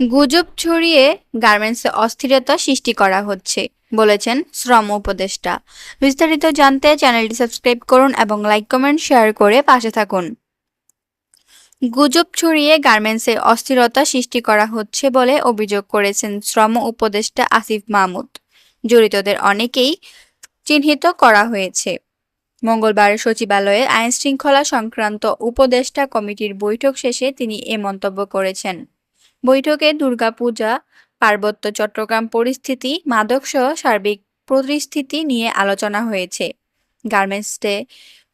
গুজব ছড়িয়ে গার্মেন্টসে অস্থিরতা সৃষ্টি করা হচ্ছে, বলেছেন শ্রম উপদেষ্টা। বিস্তারিত জানতে চ্যানেলটি সাবস্ক্রাইব করুন এবং লাইক, কমেন্ট, শেয়ার করে পাশে থাকুন। গুজব ছড়িয়ে গার্মেন্টসে অস্থিরতা সৃষ্টি করা হচ্ছে বলে অভিযোগ করেছেন শ্রম উপদেষ্টা আসিফ মাহমুদ। জড়িতদের অনেকেই চিহ্নিত করা হয়েছে। মঙ্গলবার সচিবালয়ে আইন শৃঙ্খলা সংক্রান্ত উপদেষ্টা কমিটির বৈঠক শেষে তিনি এ মন্তব্য করেছেন। বৈঠকে দুর্গাপূজা, পার্বত্য চট্টগ্রাম পরিস্থিতি, মাদকসহ সার্বিক পরিস্থিতি নিয়ে আলোচনা হয়েছে। গার্মেন্টসে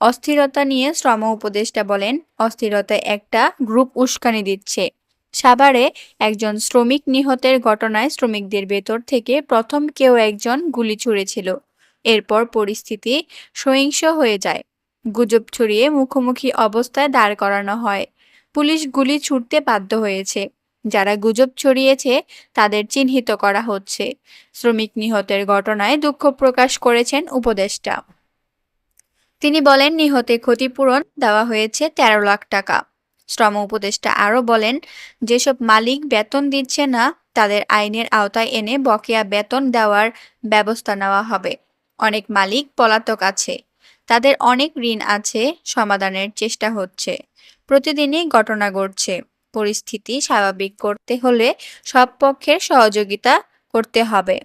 অস্থিরতা নিয়ে শ্রম উপদেষ্টা বলেন অস্থিরতায় একটা গ্রুপ উস্কানি দিচ্ছে। সাভারে একজন শ্রমিক নিহতের ঘটনায় শ্রমিকদের ভেতর থেকে প্রথম কেউ একজন গুলি ছুঁড়েছিল। এরপর পরিস্থিতি সহিংস হয়ে যায়। গুজব ছড়িয়ে মুখোমুখি অবস্থায় দাঁড় করানো হয়। পুলিশ গুলি ছুটতে বাধ্য হয়েছে। যারা গুজব ছড়িয়েছে, তাদের চিহ্নিত করা হচ্ছে। শ্রমিক নিহতের ঘটনায় দুঃখ প্রকাশ করেছেন উপদেষ্টা। তিনি বলেন, নিহতে ক্ষতিপূরণ দেওয়া হয়েছে তেরো লাখ টাকা। শ্রম উপদেষ্টা আরও বলেন, যেসব মালিক বেতন দিচ্ছে না, তাদের আইনের আওতায় এনে বকেয়া বেতন দেওয়ার ব্যবস্থা নেওয়া হবে। অনেক মালিক পলাতক আছে। তাদের অনেক ঋণ আছে, সমাধানের চেষ্টা হচ্ছে। প্রতিদিনই ঘটনা ঘটছে। পরিস্থিতি স্বাভাবিক করতে হলে সব পক্ষের সহযোগিতা করতে হবে।